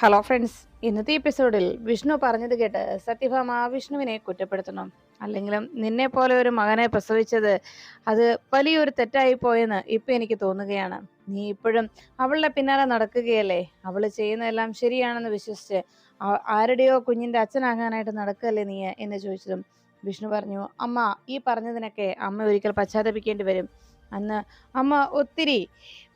Hello friends ഇന്നത്തെ എപ്പിസോഡിൽ വിഷ്ണു പറഞ്ഞത് കേട്ട് സത്യഭാമ വിഷ്ണുവിനെ കുറ്റപ്പെടുത്തണം. അല്ലെങ്കിലും നിന്നെ പോലെ ഒരു മകനെ പ്രസവിച്ചത് അത് വലിയൊരു തെറ്റായി പോയെന്ന് ഇപ്പൊ എനിക്ക് തോന്നുകയാണ്. നീ ഇപ്പോഴും അവളുടെ പിന്നാലെ നടക്കുകയല്ലേ? അവൾ ചെയ്യുന്നതെല്ലാം ശരിയാണെന്ന് വിശ്വസിച്ച് ആരുടെയോ കുഞ്ഞിന്റെ അച്ഛനാകാനായിട്ട് നടക്കല്ലേ നീ എന്ന് ചോദിച്ചതും വിഷ്ണു പറഞ്ഞു അമ്മ ഈ പറഞ്ഞതിനൊക്കെ അമ്മ ഒരിക്കൽ പശ്ചാത്തപിക്കേണ്ടി വരും. അന്ന് അമ്മ ഒത്തിരി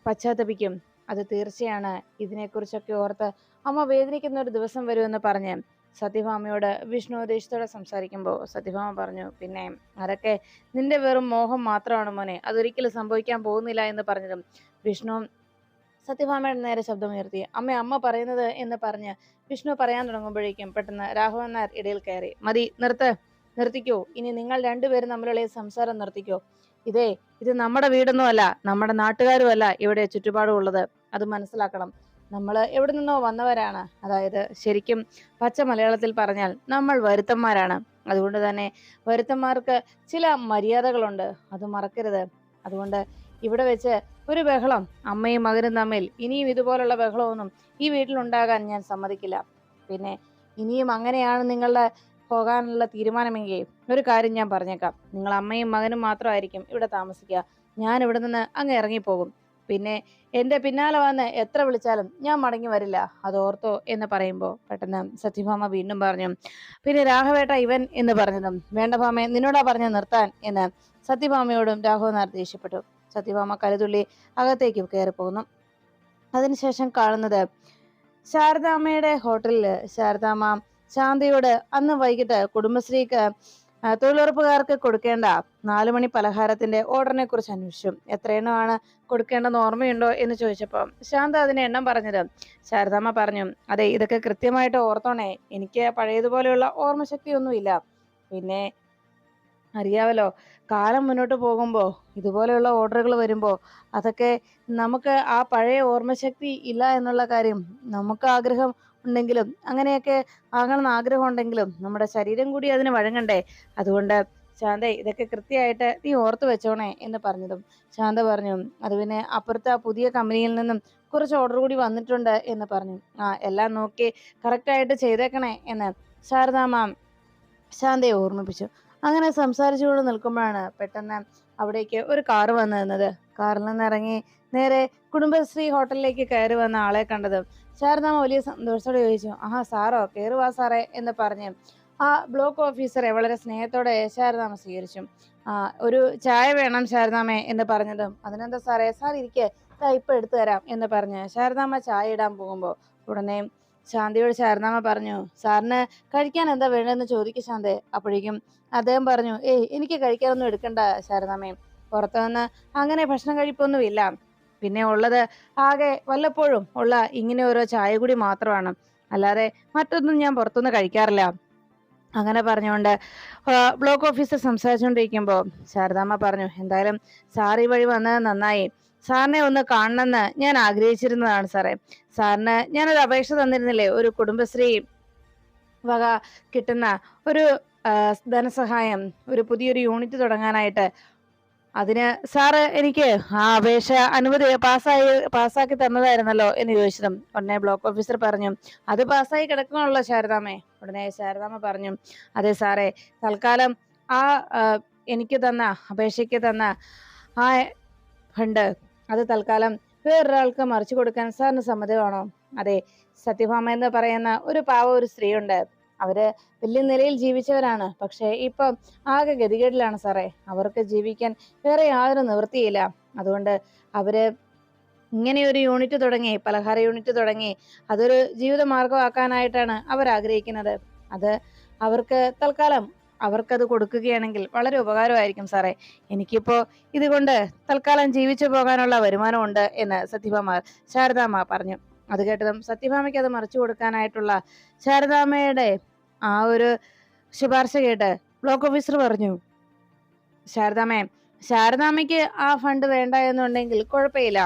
പശ്ചാത്തപിക്കും. അത് തീർച്ചയാണ്. ഇതിനെക്കുറിച്ചൊക്കെ ഓർത്ത് അമ്മ വേദനിക്കുന്ന ഒരു ദിവസം വരുമെന്ന് പറഞ്ഞ് സത്യഭാമയോട് വിഷ്ണു ദേഷ്യത്തോടെ സംസാരിക്കുമ്പോൾ സത്യഭാമ പറഞ്ഞു പിന്നെ അതൊക്കെ നിന്റെ വെറും മോഹം മാത്രമാണ് മോനെ. അതൊരിക്കലും സംഭവിക്കാൻ പോകുന്നില്ല എന്ന് പറഞ്ഞതും വിഷ്ണു സത്യഭാമയുടെ നേരെ ശബ്ദമുയർത്തി. അമ്മ അമ്മ പറയുന്നത് എന്ന് പറഞ്ഞ് വിഷ്ണു പറയാൻ തുടങ്ങുമ്പോഴേക്കും പെട്ടെന്ന് രാഘവൻ നായർ ഇടയിൽ കയറി. മതി നിർത്ത് നിർത്തിക്കോ. ഇനി നിങ്ങൾ രണ്ടുപേരും തമ്മിലുള്ള സംസാരം നിർത്തിക്കോ. ഇതേ ഇത് നമ്മുടെ വീടൊന്നും അല്ല നമ്മുടെ നാട്ടുകാരും അല്ല ഇവിടെ ചുറ്റുപാടും ഉള്ളത്. അത് മനസ്സിലാക്കണം. നമ്മൾ എവിടെ നിന്നോ വന്നവരാണ്. അതായത് ശരിക്കും പച്ച മലയാളത്തിൽ പറഞ്ഞാൽ നമ്മൾ വരുത്തന്മാരാണ്. അതുകൊണ്ട് തന്നെ വരുത്തന്മാർക്ക് ചില മര്യാദകളുണ്ട്. അത് മറക്കരുത്. അതുകൊണ്ട് ഇവിടെ വെച്ച് ഒരു ബഹളം അമ്മയും മകനും തമ്മിൽ ഇനിയും ഇതുപോലുള്ള ബഹളമൊന്നും ഈ വീട്ടിലുണ്ടാകാൻ ഞാൻ സമ്മതിക്കില്ല. പിന്നെ ഇനിയും അങ്ങനെയാണ് നിങ്ങളുടെ പോകാനുള്ള തീരുമാനമെങ്കിൽ ഒരു കാര്യം ഞാൻ പറഞ്ഞേക്കാം. നിങ്ങൾ അമ്മയും മകനും മാത്രമായിരിക്കും ഇവിടെ താമസിക്കുക. ഞാൻ ഇവിടെ നിന്ന് അങ്ങ് ഇറങ്ങിപ്പോകും. പിന്നെ എന്റെ പിന്നാലെ വന്ന് എത്ര വിളിച്ചാലും ഞാൻ മടങ്ങി വരില്ല അതോർത്തോ എന്ന് പറയുമ്പോൾ പെട്ടെന്ന് സത്യഭാമ വീണ്ടും പറഞ്ഞു പിന്നെ രാഘവേട്ട ഇവൻ എന്ന് പറഞ്ഞതും വേണ്ട ഭാമയെ നിന്നോടാ പറഞ്ഞ നിർത്താൻ എന്ന് സത്യഭാമയോടും രാഘവനാർ ദേഷ്യപ്പെട്ടു. സത്യഭാമ കരുതുള്ളി അകത്തേക്ക് കയറി പോകുന്നു അതിനുശേഷം കാണുന്നത് ശാരദാമ്മയുടെ ഹോട്ടലിൽ ശാരദാമ്മ ശാന്തിയോട് അന്ന് വൈകിട്ട് കുടുംബശ്രീക്ക് തൊഴിലുറപ്പുകാർക്ക് കൊടുക്കേണ്ട നാലു മണി പലഹാരത്തിന്റെ ഓർഡറിനെ കുറിച്ച് അന്വേഷിച്ചു. എത്ര എണ്ണമാണ് കൊടുക്കേണ്ടെന്ന് ഓർമ്മയുണ്ടോ എന്ന് ചോദിച്ചപ്പോൾ ശാന്ത അതിന് എണ്ണം പറഞ്ഞത്. ശാരദാമ്മ പറഞ്ഞു അതെ ഇതൊക്കെ കൃത്യമായിട്ട് ഓർത്തോണേ. എനിക്ക് പഴയതുപോലെയുള്ള ഓർമ്മശക്തിയൊന്നുമില്ല. പിന്നെ അറിയാവല്ലോ കാലം മുന്നോട്ട് പോകുമ്പോൾ ഇതുപോലെയുള്ള ഓർഡറുകൾ വരുമ്പോൾ അതൊക്കെ നമുക്ക് ആ പഴയ ഓർമ്മശക്തി ഇല്ല എന്നുള്ള കാര്യം നമുക്ക് ആഗ്രഹം ഉണ്ടെങ്കിലും അങ്ങനെയൊക്കെ വാങ്ങണമെന്ന് ആഗ്രഹം ഉണ്ടെങ്കിലും നമ്മുടെ ശരീരം കൂടി അതിന് വഴങ്ങണ്ടേ? അതുകൊണ്ട് ശാന്ത ഇതൊക്കെ കൃത്യമായിട്ട് നീ ഓർത്ത് വെച്ചോണേ എന്ന് പറഞ്ഞതും ശാന്ത പറഞ്ഞു. അത് പിന്നെ അപ്പുറത്തെ ആ പുതിയ കമ്പനിയിൽ നിന്നും കുറച്ച് ഓർഡർ കൂടി വന്നിട്ടുണ്ട് എന്ന് പറഞ്ഞു. ആ എല്ലാം നോക്കി കറക്റ്റായിട്ട് ചെയ്തേക്കണേ എന്ന് ശാരദാമ്മ ശാന്തയെ ഓർമ്മിപ്പിച്ചു. അങ്ങനെ സംസാരിച്ചുകൊണ്ട് നിൽക്കുമ്പോഴാണ് പെട്ടെന്ന് അവിടേക്ക് ഒരു കാറ് വന്നു നിന്നത് കാറിൽ നിന്ന് ഇറങ്ങി നേരെ കുടുംബശ്രീ ഹോട്ടലിലേക്ക് കയറി വന്ന ആളെ കണ്ടത്. ശാരദാമ്മ വലിയ സന്തോഷത്തോടെ ചോദിച്ചു ആഹാ സാറോ കയറി വാ സാറേ എന്ന് പറഞ്ഞ് ആ ബ്ലോക്ക് ഓഫീസറെ വളരെ സ്നേഹത്തോടെ ശാരദാമ്മ സ്വീകരിച്ചു. ആ ഒരു ചായ വേണം ശാരദാമ്മേ എന്ന് പറഞ്ഞതും. അതിനെന്താ സാറേ? സാർ ഇരിക്കെ. ഇപ്പൊ എടുത്തു തരാം എന്ന് പറഞ്ഞ് ശാരദാമ്മ ചായ ഇടാൻ പോകുമ്പോൾ ഉടനെ ശാന്തിയോട് ശാരദാമ്മ പറഞ്ഞു സാറിന് കഴിക്കാൻ എന്താ വേണ്ടതെന്ന് ചോദിക്കും ശാന്തേ അപ്പോഴേക്കും അദ്ദേഹം പറഞ്ഞു ഏയ് എനിക്ക് കഴിക്കാനൊന്നും എടുക്കണ്ട ശാരദാമ്മേ. പുറത്തു നിന്ന് അങ്ങനെ ഭക്ഷണം കഴിപ്പൊന്നുമില്ല. പിന്നെ ഉള്ളത് ആകെ വല്ലപ്പോഴും ഉള്ള ഇങ്ങനെ ഓരോ ചായ കൂടി മാത്രമാണ്. അല്ലാതെ മറ്റൊന്നും ഞാൻ പുറത്തുനിന്ന് കഴിക്കാറില്ല. അങ്ങനെ പറഞ്ഞുകൊണ്ട് ബ്ലോക്ക് ഓഫീസർ സംസാരിച്ചുകൊണ്ടിരിക്കുമ്പോൾ ശാരദാമ്മ പറഞ്ഞു എന്തായാലും ഈ വഴി വന്നത് നന്നായി. സാറിനെ ഒന്ന് കാണണമെന്ന് ഞാൻ ആഗ്രഹിച്ചിരുന്നതാണ് സാറേ. സാറിന് ഞാനൊരു അപേക്ഷ തന്നിരുന്നില്ലേ? ഒരു കുടുംബശ്രീ വക കിട്ടുന്ന ഒരു ധനസഹായം ഒരു പുതിയൊരു യൂണിറ്റ് തുടങ്ങാനായിട്ട് അതിന് സാറ് എനിക്ക് ആ അപേക്ഷ അനുമതി പാസ്സായി പാസ്സാക്കി തന്നതായിരുന്നല്ലോ എന്ന് ചോദിച്ചതും ഉടനെ ബ്ലോക്ക് ഓഫീസർ പറഞ്ഞു അത് പാസ്സായി കിടക്കണമല്ലോ ശാരദാമ്മേ ഉടനെ ശാരദാമ്മ പറഞ്ഞു അതെ സാറേ തൽക്കാലം ആ, എനിക്ക് തന്ന അപേക്ഷയ്ക്ക് തന്ന ആ ഫണ്ട് അത് തൽക്കാലം വേറൊരാൾക്ക് മറിച്ചു കൊടുക്കാൻ സാറിന് സമ്മതമാണോ അതെ സത്യഭാമ എന്ന് പറയുന്ന ഒരു പാവ ഒരു സ്ത്രീയുണ്ട്. അവർ വലിയ നിലയിൽ ജീവിച്ചവരാണ്. പക്ഷേ ഇപ്പം ആകെ ഗതികേടിലാണ് സാറേ. അവർക്ക് ജീവിക്കാൻ വേറെ യാതൊരു നിവൃത്തിയില്ല. അതുകൊണ്ട് അവർ ഇങ്ങനെ ഒരു യൂണിറ്റ് തുടങ്ങി പലഹാര യൂണിറ്റ് തുടങ്ങി അതൊരു ജീവിത മാർഗമാക്കാനായിട്ടാണ് അവർ ആഗ്രഹിക്കുന്നത് അത് അവർക്ക് തൽക്കാലം അവർക്കത് കൊടുക്കുകയാണെങ്കിൽ വളരെ ഉപകാരമായിരിക്കും സാറേ. എനിക്കിപ്പോ ഇതുകൊണ്ട് തൽക്കാലം ജീവിച്ചു പോകാനുള്ള വരുമാനമുണ്ട് എന്ന് സത്യഭാമ ശാരദാമ്മ പറഞ്ഞു. അത് കേട്ടതും സത്യഭാമയ്ക്ക് അത് മറിച്ചു കൊടുക്കാനായിട്ടുള്ള ശാരദാമ്മയുടെ ആ ഒരു ശുപാർശ കേട്ട് ബ്ലോക്ക് ഓഫീസർ പറഞ്ഞു ശാരദാമേ ശാരദാമ്മയ്ക്ക് ആ ഫണ്ട് വേണ്ട എന്നുണ്ടെങ്കിൽ കുഴപ്പമില്ല.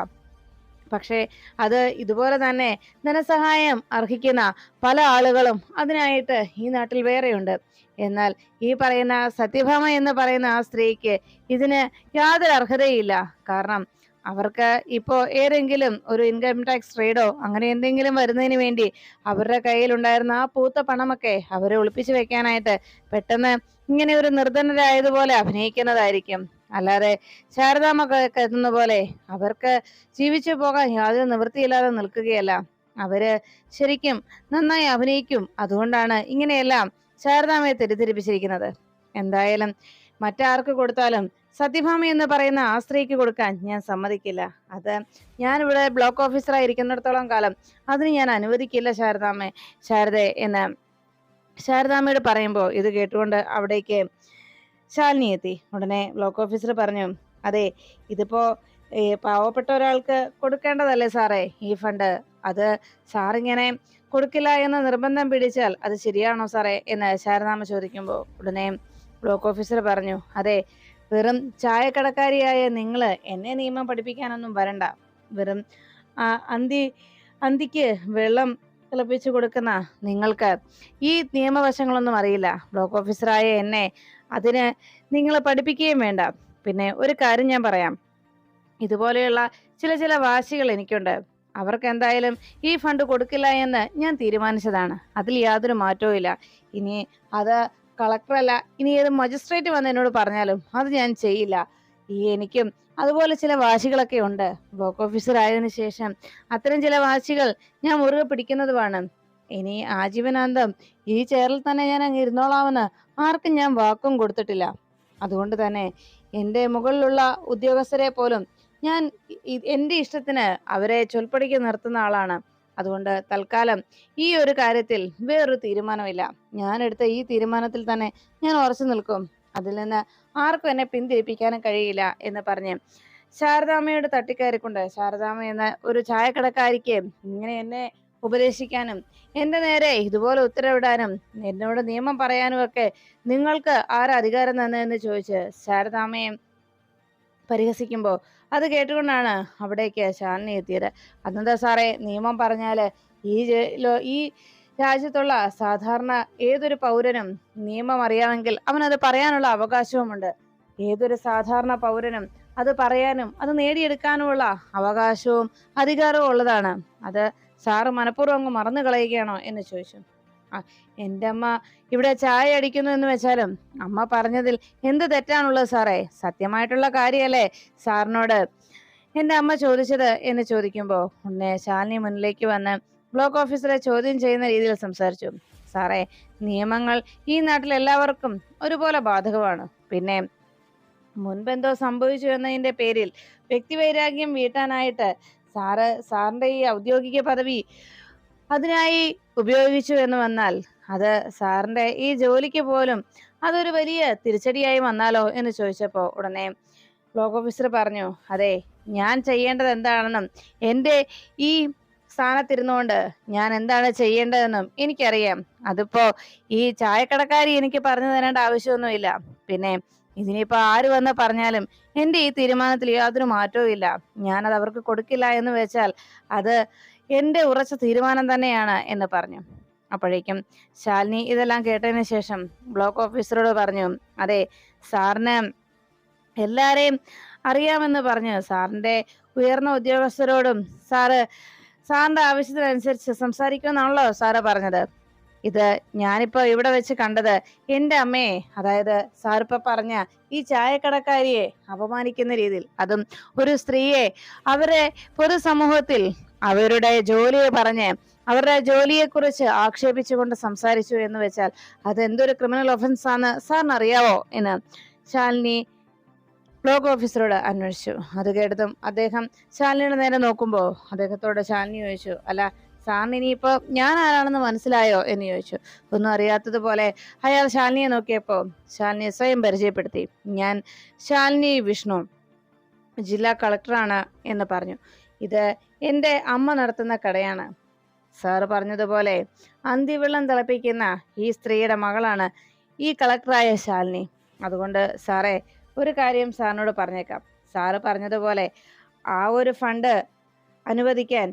പക്ഷേ അത് ഇതുപോലെ തന്നെ ധനസഹായം അർഹിക്കുന്ന പല ആളുകളും അതിനായിട്ട് ഈ നാട്ടിൽ വേറെയുണ്ട്. എന്നാൽ ഈ പറയുന്ന സത്യഭാമ എന്ന് പറയുന്ന ആ സ്ത്രീക്ക് ഇതിന് യാതൊരു അർഹതയില്ല കാരണം അവർക്ക് ഇപ്പോ ഏതെങ്കിലും ഒരു ഇൻകം ടാക്സ് റെയ്ഡോ അങ്ങനെ എന്തെങ്കിലും വരുന്നതിന് വേണ്ടി അവരുടെ കയ്യിലുണ്ടായിരുന്ന ആ പൂത്ത പണമൊക്കെ അവരെ ഒളിപ്പിച്ചു വെക്കാനായിട്ട് പെട്ടെന്ന് ഇങ്ങനെ ഒരു നിർധനരായതുപോലെ അഭിനയിക്കുന്നതായിരിക്കും. അല്ലാതെ ശാരദാമ്മ ക- കരുതുന്ന പോലെ അവർക്ക് ജീവിച്ചു പോകാൻ യാതൊരു നിവൃത്തിയില്ലാതെ നിൽക്കുകയല്ല. അവർ ശരിക്കും നന്നായി അഭിനയിക്കും. അതുകൊണ്ടാണ് ഇങ്ങനെയെല്ലാം ശാരദാമ്മയെ തെറ്റിദ്ധരിപ്പിച്ചിരിക്കുന്നത്. എന്തായാലും മറ്റാർക്ക് കൊടുത്താലും സത്യഭാമ എന്ന് പറയുന്ന ആ സ്ത്രീക്ക് കൊടുക്കാൻ ഞാൻ സമ്മതിക്കില്ല. അത് ഞാനിവിടെ ബ്ലോക്ക് ഓഫീസറായിരിക്കുന്നിടത്തോളം കാലം അതിന് ഞാൻ അനുവദിക്കില്ല ശാരദാമ്മ. ശാരദ എന്ന് ശാരദാമ്മയോട് പറയുമ്പോൾ ഇത് കേട്ടുകൊണ്ട് അവിടേക്ക് ശാലിനി എത്തി. ഉടനെ ബ്ലോക്ക് ഓഫീസർ പറഞ്ഞു അതെ ഇതിപ്പോ പാവപ്പെട്ട ഒരാൾക്ക് കൊടുക്കേണ്ടതല്ലേ സാറേ ഈ ഫണ്ട്? അത് സാറിങ്ങനെ കൊടുക്കില്ല എന്ന് നിർബന്ധം പിടിച്ചാൽ അത് ശരിയാണോ സാറേ? എന്ന് ശാരദാമ്മ ചോദിക്കുമ്പോൾ ഉടനെ ബ്ലോക്ക് ഓഫീസർ പറഞ്ഞു അതെ വെറും ചായക്കടക്കാരിയായ നിങ്ങൾ എന്നെ നിയമം പഠിപ്പിക്കാനൊന്നും വരണ്ട. വെറും അന്തി അന്തിക്ക് വെള്ളം തിളപ്പിച്ചു കൊടുക്കുന്ന നിങ്ങൾക്ക് ഈ നിയമവശങ്ങളൊന്നും അറിയില്ല. ബ്ലോക്ക് ഓഫീസറായ എന്നെ അതിന് നിങ്ങൾ പഠിപ്പിക്കുകയും വേണ്ട. പിന്നെ ഒരു കാര്യം ഞാൻ പറയാം. ഇതുപോലെയുള്ള ചില ചില വാശികൾ എനിക്കുണ്ട്. അവർക്ക് എന്തായാലും ഈ ഫണ്ട് കൊടുക്കില്ല എന്ന് ഞാൻ തീരുമാനിച്ചതാണ്. അതിൽ യാതൊരു മാറ്റവും ഇല്ല ഇനി അത് കളക്ടറല്ല. ഇനി ഏത് മജിസ്ട്രേറ്റ് വന്ന് എന്നോട് പറഞ്ഞാലും അത് ഞാൻ ചെയ്യില്ല. ഈ എനിക്കും അതുപോലെ ചില വാശികളൊക്കെ ഉണ്ട്. ബ്ലോക്ക് ഓഫീസർ ആയതിനു ശേഷം അത്തരം ചില വാശികൾ ഞാൻ മുറുകെ പിടിക്കുന്നതുമാണ് ഇനി ആജീവനാന്തം ഈ ചെയറിൽ തന്നെ ഞാൻ അങ്ങ് ഇരുന്നോളാമെന്ന് ആർക്കും ഞാൻ വാക്കും കൊടുത്തിട്ടില്ല. അതുകൊണ്ട് തന്നെ എന്റെ മുകളിലുള്ള ഉദ്യോഗസ്ഥരെ പോലും ഞാൻ എന്റെ ഇഷ്ടത്തിന് അവരെ ചൊൽപ്പടിക്ക് നിർത്തുന്ന ആളാണ്. അതുകൊണ്ട് തൽക്കാലം ഈ ഒരു കാര്യത്തിൽ വേറൊരു തീരുമാനമില്ല. ഞാൻ എടുത്ത ഈ തീരുമാനത്തിൽ തന്നെ ഞാൻ ഉറച്ചു നിൽക്കും. അതിൽ നിന്ന് ആർക്കും എന്നെ പിന്തിരിപ്പിക്കാനും കഴിയില്ല എന്ന് പറഞ്ഞ് ശാരദാമ്മയോട് തട്ടിക്കയറിക്കൊണ്ട് ശാരദാമ്മ എന്ന ഒരു ചായക്കടക്കാരിക്ക് ഇങ്ങനെ എന്നെ ഉപദേശിക്കാനും എന്റെ നേരെ ഇതുപോലെ ഉത്തരവിടാനും എന്നോട് നിയമം പറയാനും ഒക്കെ നിങ്ങൾക്ക് ആരധികാരം തന്നെ എന്ന് ചോദിച്ച് ശാരദാമ്മയെ പരിഹസിക്കുമ്പോൾ അത് കേട്ടുകൊണ്ടാണ് അവിടേക്ക് ശാലിനി എത്തിയത്. അതെന്താ സാറേ? നിയമം പറഞ്ഞാൽ ഈ ഈ രാജ്യത്തുള്ള സാധാരണ ഏതൊരു പൗരനും നിയമം അറിയാമെങ്കിൽ അവനത് പറയാനുള്ള അവകാശവുമുണ്ട്. ഏതൊരു സാധാരണ പൗരനും അത് പറയാനും അത് നേടിയെടുക്കാനുമുള്ള അവകാശവും അധികാരവും ഉള്ളതാണ്. അത് സാറ് മനഃപൂർവം അങ്ങ് മറന്നു കളയുകയാണോ എന്ന് ചോദിച്ചു. എന്റെ അമ്മ ഇവിടെ ചായ അടിക്കുന്നു എന്ന് വെച്ചാലും അമ്മ പറഞ്ഞതിൽ എന്ത് തെറ്റാണുള്ളത് സാറേ? സത്യമായിട്ടുള്ള കാര്യമല്ലേ സാറിനോട് എന്റെ അമ്മ ചോദിച്ചത് എന്ന് ചോദിക്കുമ്പോൾ ഉന്നെ ശാലിനി മുന്നിലേക്ക് വന്ന് ബ്ലോക്ക് ഓഫീസറെ ചോദ്യം ചെയ്യുന്ന രീതിയിൽ സംസാരിച്ചു. സാറേ നിയമങ്ങൾ ഈ നാട്ടിൽ എല്ലാവർക്കും ഒരുപോലെ ബാധകമാണ്. പിന്നെ മുൻപെന്തോ സംഭവിച്ചു എന്നതിന്റെ പേരിൽ വ്യക്തിവൈരാഗ്യം വീട്ടാനായിട്ട് സാറ് സാറിന്റെ ഈ ഔദ്യോഗിക പദവി അതിനായി ഉപയോഗിച്ചു എന്ന് വന്നാൽ അത് സാറിന്റെ ഈ ജോലിക്ക് പോലും അതൊരു വലിയ തിരിച്ചടിയായി വന്നാലോ എന്ന് ചോദിച്ചപ്പോൾ ഉടനെ ബ്ലോക്ക് ഓഫീസർ പറഞ്ഞു അതെ ഞാൻ ചെയ്യേണ്ടത് എന്താണെന്നും എന്റെ ഈ സ്ഥാനത്തിരുന്നുകൊണ്ട് ഞാൻ എന്താണ് ചെയ്യേണ്ടതെന്നും എനിക്കറിയാം. അതിപ്പോ ഈ ചായക്കടക്കാരി എനിക്ക് പറഞ്ഞു തരേണ്ട ആവശ്യമൊന്നുമില്ല. പിന്നെ ഇതിനിപ്പോ ആര് വന്ന് പറഞ്ഞാലും എന്റെ ഈ തീരുമാനത്തിൽ യാതൊരു മാറ്റവും ഇല്ല ഞാനത് അവർക്ക് കൊടുക്കില്ല എന്ന് വെച്ചാൽ അത് എന്റെ ഉറച്ച തീരുമാനം തന്നെയാണ് എന്ന് പറഞ്ഞു. അപ്പോഴേക്കും ശാലിനി ഇതെല്ലാം കേട്ടതിന് ശേഷം ബ്ലോക്ക് ഓഫീസറോട് പറഞ്ഞു അതെ സാറിന് എല്ലാരെയും അറിയാമെന്ന് പറഞ്ഞു. സാറിന്റെ ഉയർന്ന ഉദ്യോഗസ്ഥരോടും സാറ് സാറിന്റെ ആവശ്യത്തിനനുസരിച്ച് സംസാരിക്കുമെന്നാണല്ലോ സാറ് പറഞ്ഞത്. ഇത് ഞാനിപ്പോ ഇവിടെ വെച്ച് കണ്ടത് എന്റെ അമ്മയെ അതായത് സാറിപ്പ പറഞ്ഞ ഈ ചായക്കടക്കാരിയെ അപമാനിക്കുന്ന രീതിയിൽ. അതും ഒരു സ്ത്രീയെ അവരെ പൊതുസമൂഹത്തിൽ അവരുടെ ജോലിയെ പറഞ്ഞ് അവരുടെ ജോലിയെക്കുറിച്ച് ആക്ഷേപിച്ചുകൊണ്ട് സംസാരിച്ചു എന്ന് വെച്ചാൽ അത് എന്തൊരു ക്രിമിനൽ ഒഫൻസ് ആണ് സാറിന് അറിയാവോ എന്ന്? ശാലിനി ബ്ലോക്ക് ഓഫീസറോട് അന്വേഷിച്ചു. അത് കേട്ടതും അദ്ദേഹം ശാലിനിയുടെ നേരെ നോക്കുമ്പോൾ അദ്ദേഹത്തോട് ശാലിനി ചോദിച്ചു അല്ല സാറിന് ഇനിയിപ്പോൾ ഞാൻ ആരാണെന്ന് മനസ്സിലായോ? എന്ന് ചോദിച്ചു. ഒന്നും അറിയാത്തതുപോലെ അയാൾ ശാലിനിയെ നോക്കിയപ്പോൾ ശാലിനിയെ സ്വയം പരിചയപ്പെടുത്തി. ഞാൻ ശാലിനി വിഷ്ണു ജില്ലാ കളക്ടറാണ് എന്ന് പറഞ്ഞു. ഇത് എന്റെ അമ്മ നടത്തുന്ന കടയാണ്. സാറ് പറഞ്ഞതുപോലെ അന്തിവെള്ളം തിളപ്പിക്കുന്ന ഈ സ്ത്രീയുടെ മകളാണ് ഈ കളക്ടറായ ശാലിനി. അതുകൊണ്ട് സാറേ ഒരു കാര്യം സാറിനോട് പറഞ്ഞേക്കാം. സാറ് പറഞ്ഞതുപോലെ ആ ഒരു ഫണ്ട് അനുവദിക്കാൻ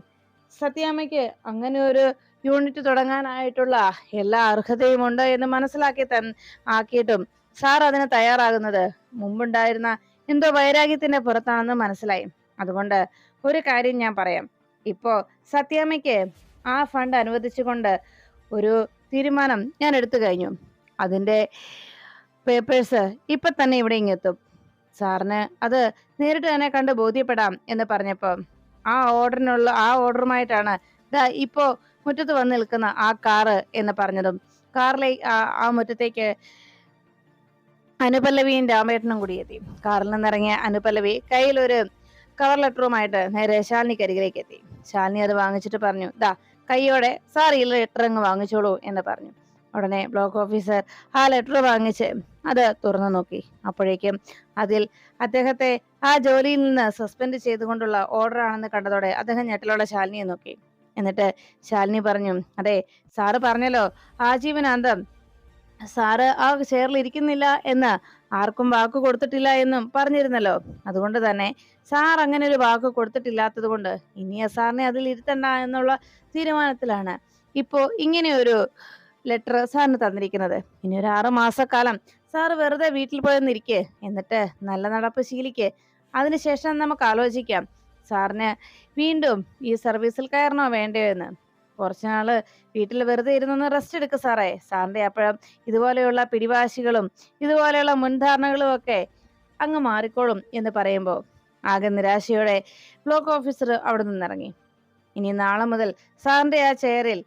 സത്യാമ്മയ്ക്ക് അങ്ങനെ ഒരു യൂണിറ്റ് തുടങ്ങാനായിട്ടുള്ള എല്ലാ അർഹതയും ഉണ്ട് എന്ന് മനസ്സിലാക്കി തൻ ആക്കിയിട്ടും സാർ അതിന് തയ്യാറാകുന്നത് മുമ്പുണ്ടായിരുന്ന എന്തോ വൈരാഗ്യത്തിന്റെ പുറത്താണെന്ന് മനസ്സിലായി. അതുകൊണ്ട് ഒരു കാര്യം ഞാൻ പറയാം. ഇപ്പോൾ സത്യാമ്മയ്ക്ക് ആ ഫണ്ട് അനുവദിച്ചുകൊണ്ട് ഒരു തീരുമാനം ഞാൻ എടുത്തു കഴിഞ്ഞു. അതിന്റെ പേപ്പേഴ്സ് ഇപ്പം തന്നെ ഇവിടെ ഇങ്ങെത്തും. സാറിന് അത് നേരിട്ട് തന്നെ കണ്ട് ബോധ്യപ്പെടാം എന്ന് പറഞ്ഞപ്പോൾ ആ ഓർഡറിനുള്ള ആ ഓർഡറുമായിട്ടാണ് ദാ ഇപ്പോൾ മുറ്റത്ത് വന്ന് നിൽക്കുന്ന ആ കാറ് എന്ന് പറഞ്ഞതും. കാറിലെ ആ- മുറ്റത്തേക്ക് അനുപല്ലവിയും രാമേട്ടനും കൂടി എത്തി. കാറിൽ നിന്നിറങ്ങിയ അനുപല്ലവി കയ്യിലൊരു കവർ ലെറ്ററുമായിട്ട് നേരെ ശാലിനിക്ക് അരികിലേക്ക് എത്തി. ശാലിനി അത് വാങ്ങിച്ചിട്ട് പറഞ്ഞു ദാ കൈയോടെ സാർ ഈ ലെറ്റർ അങ്ങ് വാങ്ങിച്ചോളൂ എന്ന് പറഞ്ഞു. ഉടനെ ബ്ലോക്ക് ഓഫീസർ ആ ലെറ്റർ വാങ്ങിച്ച് അത് തുറന്നു നോക്കി. അപ്പോഴേക്കും അതിൽ അദ്ദേഹത്തെ ആ ജോലിയിൽ നിന്ന് സസ്പെൻഡ് ചെയ്തുകൊണ്ടുള്ള ഓർഡർ ആണെന്ന് കണ്ടതോടെ അദ്ദേഹം ഞെട്ടലോടെ ശാലിനിയെ നോക്കി. എന്നിട്ട് ശാലിനി പറഞ്ഞു അതെ സാറ് പറഞ്ഞല്ലോ ആജീവനാന്തം സാറ് ആ ചെയറിൽ ഇരിക്കുന്നില്ല എന്ന് ആർക്കും വാക്ക് കൊടുത്തിട്ടില്ല എന്നും പറഞ്ഞിരുന്നല്ലോ. അതുകൊണ്ട് തന്നെ സാർ അങ്ങനെ ഒരു വാക്ക് കൊടുത്തിട്ടില്ലാത്തത് കൊണ്ട് ഇനി സാറിനെ അതിൽ ഇരുത്തണ്ട എന്നുള്ള തീരുമാനത്തിലാണ് ഇപ്പോ ഇങ്ങനെ ഒരു ലെറ്റർ സാറിന് തന്നിരിക്കുന്നത്. ഇനി ഒരു ആറു മാസക്കാലം സാർ വെറുതെ വീട്ടിൽ പോയെന്നിരിക്കെ. എന്നിട്ട് നല്ല നടപ്പ് ശീലിക്കേ. അതിനുശേഷം നമുക്ക് ആലോചിക്കാം സാറിന് വീണ്ടും ഈ സർവീസിൽ കയറണോ വേണ്ടയോ എന്ന്. കുറച്ചുനാൾ വീട്ടിൽ വെറുതെ ഇരുന്നൊന്ന് റെസ്റ്റ് എടുക്കുക സാറേ. സാറിന്റെ അപ്പോഴും ഇതുപോലെയുള്ള പിടിവാശികളും ഇതുപോലെയുള്ള മുൻധാരണകളും ഒക്കെ അങ്ങ് മാറിക്കോളും എന്ന് പറയുമ്പോൾ ആകെ നിരാശയോടെ ബ്ലോക്ക് ഓഫീസർ അവിടെ നിന്നിറങ്ങി. ഇനി നാളെ മുതൽ സാറിന്റെ ആ ചെയറിൽ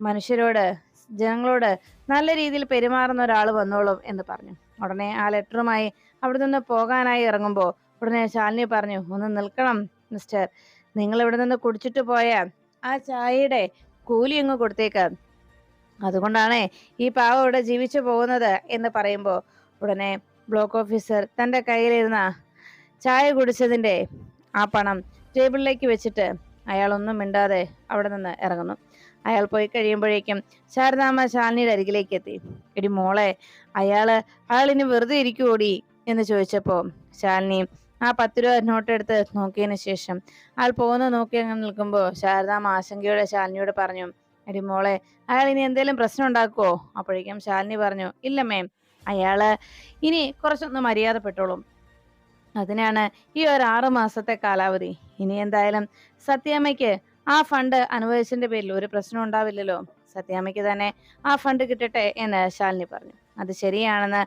മനുഷ്യരോട് ജനങ്ങളോട് നല്ല രീതിയിൽ പെരുമാറുന്ന ഒരാൾ വന്നോളും എന്ന് പറഞ്ഞു. ഉടനെ ആ ലെറ്ററുമായി അവിടെ നിന്ന് പോകാനായി ഇറങ്ങുമ്പോൾ ഉടനെ ശാലിനി പറഞ്ഞു ഒന്ന് നിൽക്കണം മിസ്റ്റർ. നിങ്ങൾ ഇവിടെ നിന്ന് കുടിച്ചിട്ട് പോയ ആ ചായയുടെ കൂലി അങ്ങ് കൊടുത്തേക്ക്. അതുകൊണ്ടാണ് ഈ പാവം ഇവിടെ ജീവിച്ചു പോകുന്നത് എന്ന് പറയുമ്പോൾ ഉടനെ ബ്ലോക്ക് ഓഫീസർ തന്റെ കയ്യിലിരുന്ന ചായ കുടിച്ചതിന്റെ ആ പണം ടേബിളിലേക്ക് വെച്ചിട്ട് അയാളൊന്നും മിണ്ടാതെ അവിടെ നിന്ന് ഇറങ്ങുന്നു. അയാൾ പോയി കഴിയുമ്പോഴേക്കും ശാരദാമ്മ ശാലിനിയുടെ അരികിലേക്ക് എത്തി. എടി മോളെ അയാൾ അയാൾ ഇനി വെറുതെ ഇരിക്കുവോടി? എന്ന് ചോദിച്ചപ്പോൾ ശാലിനി ആ പത്ത് രൂപ നോട്ട് എടുത്ത് നോക്കിയതിന് ശേഷം അയാൾ പോകുന്ന നോക്കി അങ്ങനെ നിൽക്കുമ്പോൾ ശാരദാമ്മ ആശങ്കയോടെ ശാലിനിയോട് പറഞ്ഞു എടി മോളെ അയാൾ ഇനി എന്തെങ്കിലും പ്രശ്നം ഉണ്ടാക്കുമോ അപ്പോഴേക്കും ശാലിനി പറഞ്ഞു ഇല്ല മേം അയാൾ ഇനി കുറച്ചൊന്ന് മര്യാദപ്പെട്ടോളും. അതിനാണ് ഈ ഒരു ആറു മാസത്തെ കാലാവധി. ഇനി എന്തായാലും സത്യാമ്മയ്ക്ക് ആ ഫണ്ട് അനുവദിച്ചതിന്റെ പേരിൽ ഒരു പ്രശ്നം ഉണ്ടാവില്ലല്ലോ. സത്യാമ്മയ്ക്ക് തന്നെ ആ ഫണ്ട് കിട്ടട്ടെ എന്ന് ശാലിനി പറഞ്ഞു. അത് ശരിയാണെന്ന്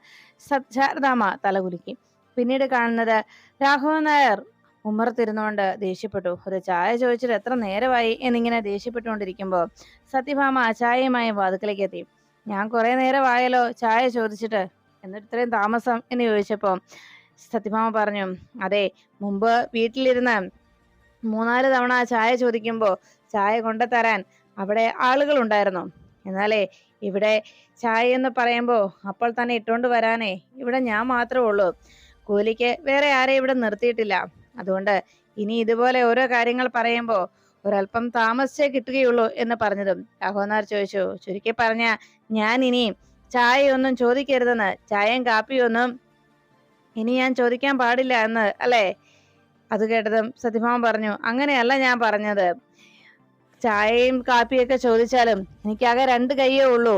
ശാരദാമ്മ തലകുലുക്കി. പിന്നീട് കാണുന്നത് രാഘവൻ നായർ. ഉമ്മറത്തിരുന്നുകൊണ്ട് ദേഷ്യപ്പെട്ടു. ഒരു ചായ ചോദിച്ചിട്ട് എത്ര നേരമായി എന്നിങ്ങനെ ദേഷ്യപ്പെട്ടുകൊണ്ടിരിക്കുമ്പോൾ സത്യഭാമ ചായയുമായി വാതുക്കലേക്ക് എത്തി ഞാൻ കുറെ നേരമായല്ലോ ചായ ചോദിച്ചിട്ട്. എന്നിട്ട് ഇത്രയും താമസം? എന്ന് ചോദിച്ചപ്പോൾ സത്യഭാമ പറഞ്ഞു അതെ മുമ്പ് വീട്ടിലിരുന്ന് മൂന്നാൽ തവണ ചായ ചോദിക്കുമ്പോൾ ചായ കൊണ്ടുതരാൻ അവിടെ ആളുകൾ ഉണ്ടായിരുന്നു എന്നാലേ ഇവിടെ ചായ എന്ന് പറയുമ്പോൾ അപ്പോൾ തന്നെ ഇട്ടുകൊണ്ട് വരാനേ. ഇവിടെ ഞാൻ മാത്രമേ ഉള്ളൂ. കൂലിക്ക് വേറെ ആരെയും ഇവിടെ നിർത്തിയിട്ടില്ല. അതുകൊണ്ട് ഇനി ഇതുപോലെ ഓരോ കാര്യങ്ങൾ പറയുമ്പോൾ ഒരല്പം താമസിച്ചേ കിട്ടുകയുള്ളൂ എന്ന് പറഞ്ഞതും. രാഘവനാർ ചോദിച്ചു ചുരുക്കി പറഞ്ഞ ഞാൻ ഇനി ചായയൊന്നും ചോദിക്കരുതെന്ന് ചായയും കാപ്പിയൊന്നും ഇനി ഞാൻ ചോദിക്കാൻ പാടില്ല എന്ന് അല്ലേ? അത് കേട്ടതും സത്യഭാമൻ പറഞ്ഞു അങ്ങനെയല്ല ഞാൻ പറഞ്ഞത്. ചായയും കാപ്പിയൊക്കെ ചോദിച്ചാലും എനിക്കാകെ രണ്ട് കൈയേ ഉള്ളൂ.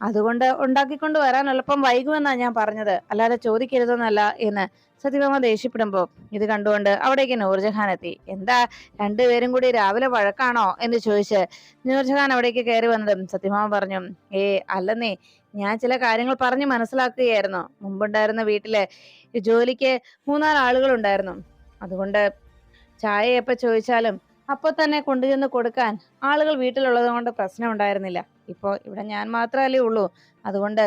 അതുകൊണ്ട് ഉണ്ടാക്കിക്കൊണ്ട് വരാൻ എളുപ്പം വൈകുമെന്നാണ് ഞാൻ പറഞ്ഞത്. അല്ലാതെ ചോദിക്കരുതെന്നല്ല എന്ന് സത്യഭാമ ദേഷ്യപ്പെടുമ്പോ ഇത് കണ്ടുകൊണ്ട് അവിടേക്ക് നൂർജഹാൻ എത്തി. എന്താ രണ്ടുപേരും കൂടി രാവിലെ വഴക്കാണോ എന്ന് ചോദിച്ച് നൂർജഹാൻ അവിടേക്ക് കയറി വന്നതും സത്യഭാമ പറഞ്ഞു ഏ അല്ലെന്നേ ഞാൻ ചില കാര്യങ്ങൾ പറഞ്ഞ് മനസ്സിലാക്കുകയായിരുന്നു. മുമ്പുണ്ടായിരുന്ന വീട്ടിലെ ജോലിക്ക് മൂന്നാൽ ആളുകൾ ഉണ്ടായിരുന്നു അതുകൊണ്ട് ചായ എപ്പോൾ ചോദിച്ചാലും അപ്പൊ തന്നെ കൊണ്ടുചെന്ന് കൊടുക്കാൻ ആളുകൾ വീട്ടിലുള്ളത് കൊണ്ട് പ്രശ്നം ഉണ്ടായിരുന്നില്ല. ഇപ്പോ ഇവിടെ ഞാൻ മാത്രമല്ലേ ഉള്ളൂ. അതുകൊണ്ട്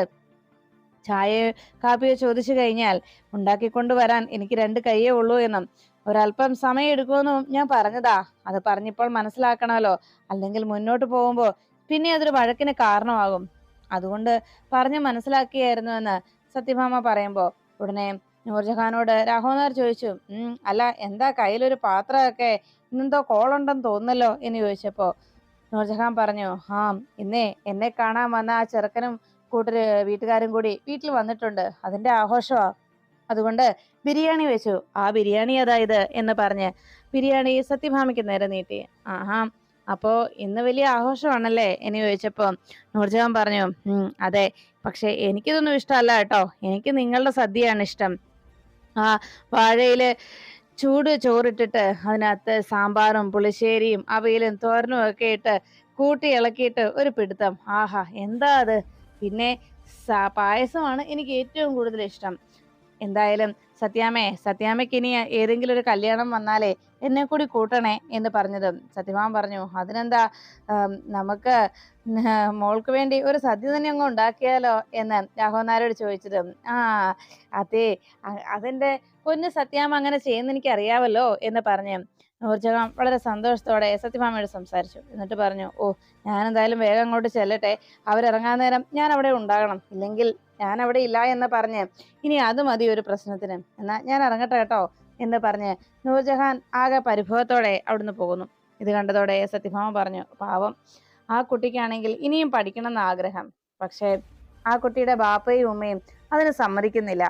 ചായയോ കാപ്പിയോ ചോദിച്ചു കഴിഞ്ഞാൽ ഉണ്ടാക്കിക്കൊണ്ട് വരാൻ എനിക്ക് രണ്ട് കൈയേ ഉള്ളൂ എന്നും. ഒരല്പം സമയം എടുക്കുമെന്നും ഞാൻ പറഞ്ഞതാ. അത് പറഞ്ഞപ്പോൾ മനസ്സിലാക്കണമല്ലോ. അല്ലെങ്കിൽ മുന്നോട്ട് പോകുമ്പോൾ പിന്നെ അതൊരു വഴക്കിന് കാരണമാകും. അതുകൊണ്ട് പറഞ്ഞ് മനസ്സിലാക്കിയായിരുന്നു എന്ന് സത്യഭാമ പറയുമ്പോൾ ഉടനെ നൂർജഹാനോട് രാഘവനാർ ചോദിച്ചു അല്ല എന്താ കയ്യിലൊരു പാത്രമൊക്കെ ഇന്നെന്തോ കോളുണ്ടെന്ന് തോന്നുന്നല്ലോ എന്ന് ചോദിച്ചപ്പോ നൂർജഹാൻ പറഞ്ഞു ആ ഇന്നേ എന്നെ കാണാൻ വന്ന ആ ചെറുക്കനും കൂട്ടര് വീട്ടുകാരും കൂടി വീട്ടിൽ വന്നിട്ടുണ്ട്. അതിന്റെ ആഘോഷമാ. അതുകൊണ്ട് ബിരിയാണി വെച്ചു. ആ ബിരിയാണി അതായത് എന്ന് പറഞ്ഞ് ബിരിയാണി സത്യഭാമയ്ക്ക് നേരെ നീട്ടി. ആഹാ അപ്പോ ഇന്ന് വലിയ ആഘോഷമാണല്ലേ? എന്ന് ചോദിച്ചപ്പോ നൂർജഹാൻ പറഞ്ഞു അതെ. പക്ഷെ എനിക്കിതൊന്നും ഇഷ്ടമല്ല കേട്ടോ. എനിക്ക് നിങ്ങളുടെ സദ്യയാണ് ഇഷ്ടം. ആ വാഴയിൽ ചൂട് ചോറിട്ടിട്ട് അതിനകത്ത് സാമ്പാറും പുളിശ്ശേരിയും അവയിലും തോരനും ഒക്കെ ഇട്ട് കൂട്ടി ഇളക്കിയിട്ട് ഒരു പിടുത്തം. ആഹാ എന്താ അത്? പിന്നെ പായസമാണ് എനിക്ക് ഏറ്റവും കൂടുതൽ ഇഷ്ടം. എന്തായാലും സത്യാമേ സത്യാമയ്ക്ക് ഇനി ഏതെങ്കിലും ഒരു കല്യാണം വന്നാലേ എന്നെ കൂടി കൂട്ടണേ എന്ന് പറഞ്ഞതും. സത്യമാൻ പറഞ്ഞു. അതിനെന്താ നമുക്ക് മോൾക്ക് വേണ്ടി ഒരു സദ്യ തന്നെ അങ്ങ് ഉണ്ടാക്കിയാലോ എന്ന് രാഘവനാരോട് ചോദിച്ചതും. ആ അതെ അതെന്റെ പൊന്ന് സത്യാമ്മ അങ്ങനെ ചെയ്യുന്ന എനിക്ക് അറിയാവല്ലോ എന്ന് പറഞ്ഞ് ഊർജകം വളരെ സന്തോഷത്തോടെ സത്യഭാമയോട് സംസാരിച്ചു. എന്നിട്ട് പറഞ്ഞു ഓ ഞാൻ എന്തായാലും വേഗം അങ്ങോട്ട് ചെല്ലട്ടെ. അവരിറങ്ങാൻ നേരം ഞാൻ അവിടെ ഉണ്ടാകണം. ഇല്ലെങ്കിൽ ഞാൻ അവിടെ ഇല്ല എന്ന് പറഞ്ഞ് ഇനി അത് മതി ഒരു പ്രശ്നത്തിന്. എന്നാ ഞാൻ ഇറങ്ങട്ടെ കേട്ടോ എന്ന് പറഞ്ഞ് നൂർജഹാൻ ആകെ പരിഭവത്തോടെ അവിടുന്ന് പോകുന്നു. ഇത് കണ്ടതോടെ സത്യഭാമ പറഞ്ഞു പാവം ആ കുട്ടിക്കാണെങ്കിൽ ഇനിയും പഠിക്കണം എന്ന് ആഗ്രഹം. പക്ഷേ ആ കുട്ടിയുടെ ബാപ്പയും ഉമ്മയും അതിന് സമ്മതിക്കുന്നില്ല.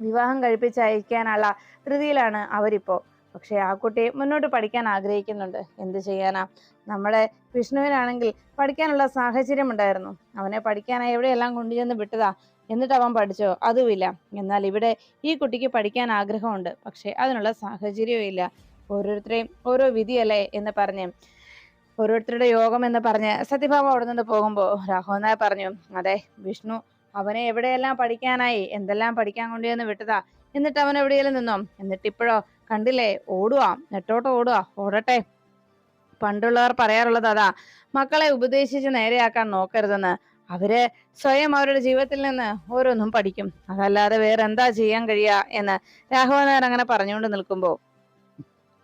വിവാഹം കഴിപ്പിച്ചയക്കാനുള്ള ധൃതിയിലാണ് അവരിപ്പോ. പക്ഷെ ആ കുട്ടി മുന്നോട്ട് പഠിക്കാൻ ആഗ്രഹിക്കുന്നുണ്ട്. എന്ത് ചെയ്യാനാ? നമ്മുടെ വിഷ്ണുവിനാണെങ്കിൽ പഠിക്കാനുള്ള സാഹചര്യം ഉണ്ടായിരുന്നു. അവനെ പഠിക്കാനായി എവിടെയെല്ലാം കൊണ്ടുചെന്ന് വിട്ടതാ? എന്നിട്ട് അവൻ പഠിച്ചോ? അതുമില്ല. എന്നാൽ ഇവിടെ ഈ കുട്ടിക്ക് പഠിക്കാൻ ആഗ്രഹമുണ്ട്. പക്ഷേ അതിനുള്ള സാഹചര്യവും ഇല്ല. ഓരോരുത്തരെയും ഓരോ വിധിയല്ലേ എന്ന് പറഞ്ഞ് ഓരോരുത്തരുടെ യോഗം എന്ന് പറഞ്ഞ് സത്യഭാമ അവിടെ നിന്ന് പോകുമ്പോൾ നായർ പറഞ്ഞു അതെ വിഷ്ണു അവനെ എവിടെയെല്ലാം പഠിക്കാനായി? എന്തെല്ലാം പഠിക്കാൻ കൊണ്ടുവന്ന് വിട്ടതാ? എന്നിട്ട് അവൻ എവിടെയെങ്കിലും നിന്നോ? എന്നിട്ട് ഇപ്പോഴോ കണ്ടില്ലേ? ഓടുവാ. നെട്ടോട്ട് ഓടുവാ. ഓടട്ടെ. പണ്ടുള്ളവർ പറയാറുള്ളത് അതാ. മക്കളെ ഉപദേശിച്ച് നേരെയാക്കാൻ നോക്കരുതെന്ന്. അവർ സ്വയം അവരുടെ ജീവിതത്തിൽ നിന്ന് ഓരോന്നും പഠിക്കും. അതല്ലാതെ വേറെ എന്താ ചെയ്യാൻ കഴിയുക എന്ന് രാഘവൻ നായർ അങ്ങനെ പറഞ്ഞുകൊണ്ട് നിൽക്കുമ്പോൾ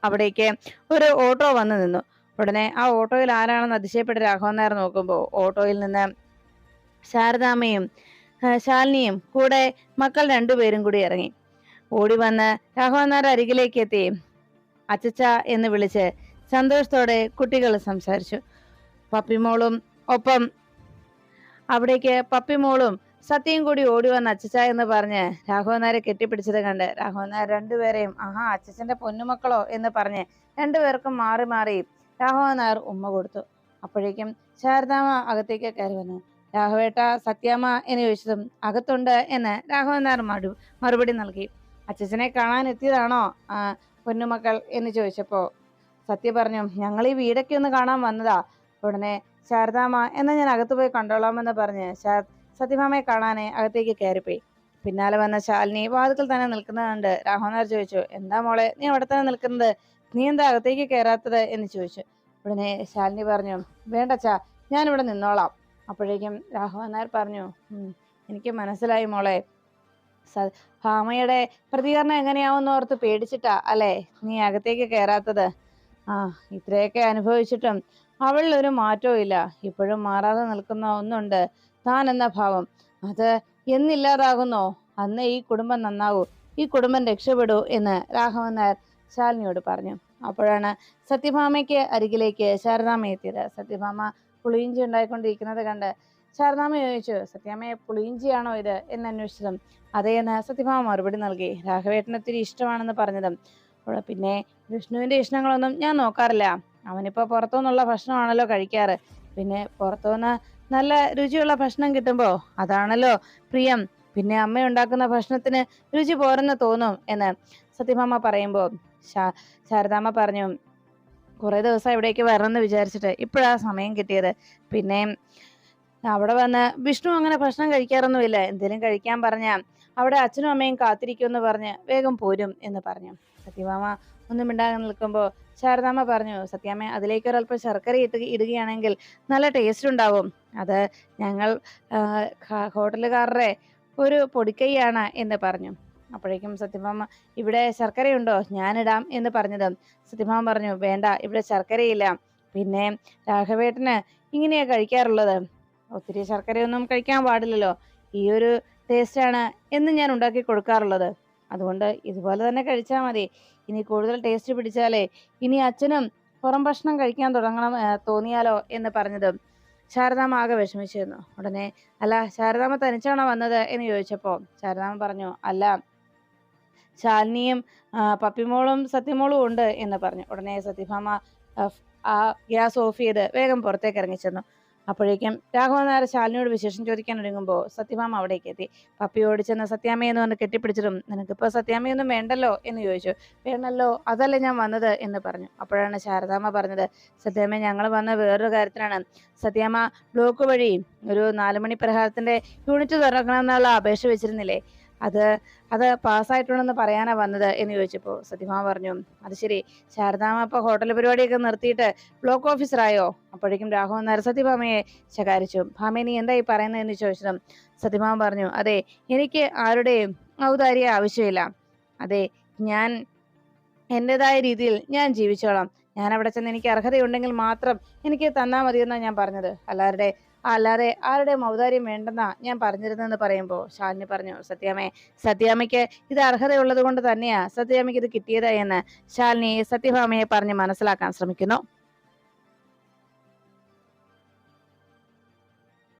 അവിടേക്ക് ഒരു ഓട്ടോ വന്നു നിന്നു. ഉടനെ ആ ഓട്ടോയിൽ ആരാണെന്ന് അതിശയപ്പെട്ട് രാഘവൻ നായർ നോക്കുമ്പോൾ ഓട്ടോയിൽ നിന്ന് ശാരദാമ്മയും ശാലിനിയും കൂടെ മക്കൾ രണ്ടുപേരും കൂടി ഇറങ്ങി. ഓടി വന്ന് രാഘവനാർ അരികിലേക്ക് എത്തി അച്ചച്ച എന്ന് വിളിച്ച് സന്തോഷത്തോടെ കുട്ടികൾ സംസാരിച്ചു. പപ്പിമോളും ഒപ്പം അവിടേക്ക് പപ്പിമോളും സത്യം കൂടി ഓടി വന്ന് അച്ചച്ച എന്ന് പറഞ്ഞ് രാഘവനാരെ കെട്ടിപ്പിടിച്ചത് കണ്ട് രാഘവൻ നായർ രണ്ടുപേരെയും ആഹാ അച്ചച്ചന്റെ പൊന്നുമക്കളോ? എന്ന് പറഞ്ഞ് രണ്ടുപേർക്കും മാറി മാറി രാഘവനാർ ഉമ്മ കൊടുത്തു. അപ്പോഴേക്കും ശാരദാമ്മ അകത്തേക്ക് കയറി വന്നു. രാഘവേട്ട സത്യാമ്മ എന്ന് ചോദിച്ചതും അകത്തുണ്ട് എന്ന് രാഘവനാർ മറുപടി നൽകി. അച്ചച്ചനെ കാണാൻ എത്തിയതാണോ? പൊന്നുമക്കൾ എന്ന് ചോദിച്ചപ്പോ സത്യ പറഞ്ഞു ഞങ്ങൾ ഈ വീടൊക്കെ ഒന്ന് കാണാൻ വന്നതാ. ഉടനെ ശാരദാമ്മ എന്നാ ഞാൻ അകത്ത് പോയി കണ്ടോളാമെന്ന് പറഞ്ഞ് ശാ- സത്യഭാമയെ കാണാനേ അകത്തേക്ക് കയറിപ്പോയി. പിന്നാലെ വന്ന ശാലിനി വാതുക്കൾ തന്നെ നിൽക്കുന്നത് കണ്ട് ചോദിച്ചു എന്താ മോളെ നീ അവിടെ തന്നെ നിൽക്കുന്നത്? നീ എന്താ അകത്തേക്ക് കയറാത്തത്? എന്ന് ചോദിച്ചു. ഉടനെ ശാലിനി പറഞ്ഞു വേണ്ടച്ചാ ഞാനിവിടെ നിന്നോളാം. അപ്പോഴേക്കും നായർ പറഞ്ഞു "ഉം, എനിക്ക് മനസ്സിലായി മോളെ ഭാമയുടെ പ്രതികരണം എങ്ങനെയാവുമെന്ന് ഓർത്ത് പേടിച്ചിട്ടാ അല്ലേ? നീ അകത്തേക്ക് കയറാത്തത് ആ ഇത്രയൊക്കെ അനുഭവിച്ചിട്ടും അവളിൽ ഒരു മാറ്റവും ഇല്ല. ഇപ്പോഴും മാറാതെ നിൽക്കുന്ന ഒന്നുണ്ട് താൻ എന്ന ഭാവം. അത് എന്നില്ലാതാകുന്നോ? അന്ന് ഈ കുടുംബം നന്നാവൂ ഈ കുടുംബം രക്ഷപ്പെടൂ എന്ന് രാഘവൻ നായർ ശാലിനിയോട് പറഞ്ഞു. അപ്പോഴാണ് സത്യഭാമയ്ക്ക് അരികിലേക്ക് ശാരദാമ്മ എത്തിയത്. സത്യഭാമ പുളിയിഞ്ചി ഉണ്ടായിക്കൊണ്ടിരിക്കുന്നത് കണ്ട് ശാരദാമ്മ ചോദിച്ചു. സത്യാമ്മയെ പുളിയിഞ്ചിയാണോ ഇത്? എന്ന് അന്വേഷിച്ചതും അതേ എന്ന് സത്യഭാമ മറുപടി നൽകി. രാഘവേട്ടന് ഒത്തിരി ഇഷ്ടമാണെന്ന് പറഞ്ഞതും. പിന്നെ വിഷ്ണുവിന്റെ ഇഷ്ടങ്ങളൊന്നും ഞാൻ നോക്കാറില്ല. അവനിപ്പോ പുറത്തുനിന്നുള്ള ഭക്ഷണമാണല്ലോ കഴിക്കാറ്. പിന്നെ പുറത്തുനിന്ന് നല്ല രുചിയുള്ള ഭക്ഷണം കിട്ടുമ്പോ അതാണല്ലോ പ്രിയം. പിന്നെ അമ്മ ഉണ്ടാക്കുന്ന ഭക്ഷണത്തിന് രുചി പോരെന്ന് തോന്നും എന്ന് സത്യഭാമ പറയുമ്പോൾ ശാരദാമ്മ പറഞ്ഞു കുറേ ദിവസം ഇവിടേക്ക് വരണമെന്ന് വിചാരിച്ചിട്ട് ഇപ്പോഴാ സമയം കിട്ടിയത്. പിന്നെ അവിടെ വന്ന് വിഷ്ണു അങ്ങനെ ഭക്ഷണം കഴിക്കാറൊന്നുമില്ല. എന്തെങ്കിലും കഴിക്കാൻ പറഞ്ഞ അവിടെ അച്ഛനും അമ്മയും കാത്തിരിക്കുമെന്ന് പറഞ്ഞ് വേഗം പോരും എന്ന് പറഞ്ഞു. സത്യഭാമ ഒന്നും മിണ്ടാതെ നിൽക്കുമ്പോൾ ശാരദാമ്മ പറഞ്ഞു സത്യാമ്മ അതിലേക്ക് ഒരല്പം ശർക്കര ഇട്ട് ഇടുകയാണെങ്കിൽ നല്ല ടേസ്റ്റ് ഉണ്ടാവും. അത് ഞങ്ങൾ ഹോട്ടലുകാരുടെ ഒരു പൊടിക്കൈയാണ് എന്ന് പറഞ്ഞു. അപ്പോഴേക്കും സത്യഭാമ ഇവിടെ ശർക്കരയുണ്ടോ? ഞാനിടാം എന്ന് പറഞ്ഞത്. സത്യഭാമ പറഞ്ഞു വേണ്ട ഇവിടെ ശർക്കരയില്ല. പിന്നെ രാഘവേട്ടന് ഇങ്ങനെയാ കഴിക്കാറുള്ളത്. ഒത്തിരി ശർക്കരയൊന്നും കഴിക്കാൻ പാടില്ലല്ലോ. ഈ ഒരു ടേസ്റ്റാണ് എന്നും ഞാൻ ഉണ്ടാക്കി കൊടുക്കാറുള്ളത്. അതുകൊണ്ട് ഇതുപോലെ തന്നെ കഴിച്ചാൽ മതി. ഇനി കൂടുതൽ ടേസ്റ്റ് പിടിച്ചാലേ ഇനി അച്ഛനും പുറം ഭക്ഷണം കഴിക്കാൻ തുടങ്ങണം തോന്നിയാലോ എന്ന് പറഞ്ഞതും ശാരദാമ്മ ആകെ വിഷമിച്ചിരുന്നു. ഉടനെ അല്ല ശാരദാമ്മ തനിച്ചാണോ വന്നത്? എന്ന് ചോദിച്ചപ്പോൾ ശാരദാമ്മ പറഞ്ഞു അല്ല ശാലിനിയും പപ്പിമോളും സത്യമോളും ഉണ്ട് എന്ന് പറഞ്ഞു. ഉടനെ സത്യഭാമ ആ ഗ്യാസ് ഓഫ് ചെയ്ത് വേഗം പുറത്തേക്ക് ഇറങ്ങിച്ചെന്നു അപ്പോഴേക്കും രാഘവൻ നായർ ശാലിനിയോട് വിശേഷം ചോദിക്കാൻ ഒരുങ്ങുമ്പോൾ സത്യഭാമ അവിടേക്ക് എത്തി. പപ്പിയോട് ചെന്ന് സത്യാമ്മയെന്ന് പറഞ്ഞ് കെട്ടിപ്പിടിച്ചിട്ടും നിനക്കിപ്പോൾ സത്യാമ്മയൊന്നും വേണ്ടല്ലോ എന്ന് ചോദിച്ചു. വേണമല്ലോ അതല്ല ഞാൻ വന്നത് എന്ന് പറഞ്ഞു. അപ്പോഴാണ് ശാരദാമ്മ പറഞ്ഞത് സത്യാമ്മ ഞങ്ങൾ വന്ന വേറൊരു കാര്യത്തിനാണ്. സത്യാമ്മ ബ്ലോക്ക് വഴി ഒരു നാലുമണി പ്രഹാരത്തിന്റെ യൂണിറ്റ് തുറക്കണമെന്നുള്ള അപേക്ഷ വെച്ചിരുന്നില്ലേ? അത് അത് പാസ്സായിട്ടുണ്ടെന്ന് പറയാനാ വന്നത് എന്ന് ചോദിച്ചപ്പോൾ സത്യഭാമ പറഞ്ഞു അത് ശരി. ശാരദാമ്മ ഇപ്പോൾ ഹോട്ടൽ പരിപാടിയൊക്കെ നിർത്തിയിട്ട് ബ്ലോക്ക് ഓഫീസറായോ അപ്പോഴേക്കും രാഘവൻ നായർ സത്യഭാമയെ ശകാരിച്ചു. ഭാമ നീ എന്തായി പറയുന്നതെന്ന് ചോദിച്ചതും സത്യഭാമ പറഞ്ഞു അതെ എനിക്ക് ആരുടെയും ഔദാര്യ ആവശ്യമില്ല. അതെ ഞാൻ എന്റെതായ രീതിയിൽ ഞാൻ ജീവിച്ചോളാം. ഞാൻ അവിടെ ചെന്ന് എനിക്ക് അർഹതയുണ്ടെങ്കിൽ മാത്രം എനിക്ക് തന്നാൽ മതിയെന്നാണ് ഞാൻ പറഞ്ഞത്. അല്ലാതെ അല്ലാതെ ആരുടെ ഔദാര്യം വേണ്ടെന്നാ ഞാൻ പറഞ്ഞിരുന്നെന്ന് പറയുമ്പോൾ ശാലിനി പറഞ്ഞു സത്യാമ്മേ സത്യാമ്മയ്ക്ക് ഇത് അർഹതയുള്ളത് കൊണ്ട് തന്നെയാ. സത്യാമ്മയ്ക്ക് ഇത് കിട്ടിയത് എന്ന് ശാലിനി സത്യഭാമയെ പറഞ്ഞ് മനസ്സിലാക്കാൻ ശ്രമിക്കുന്നു.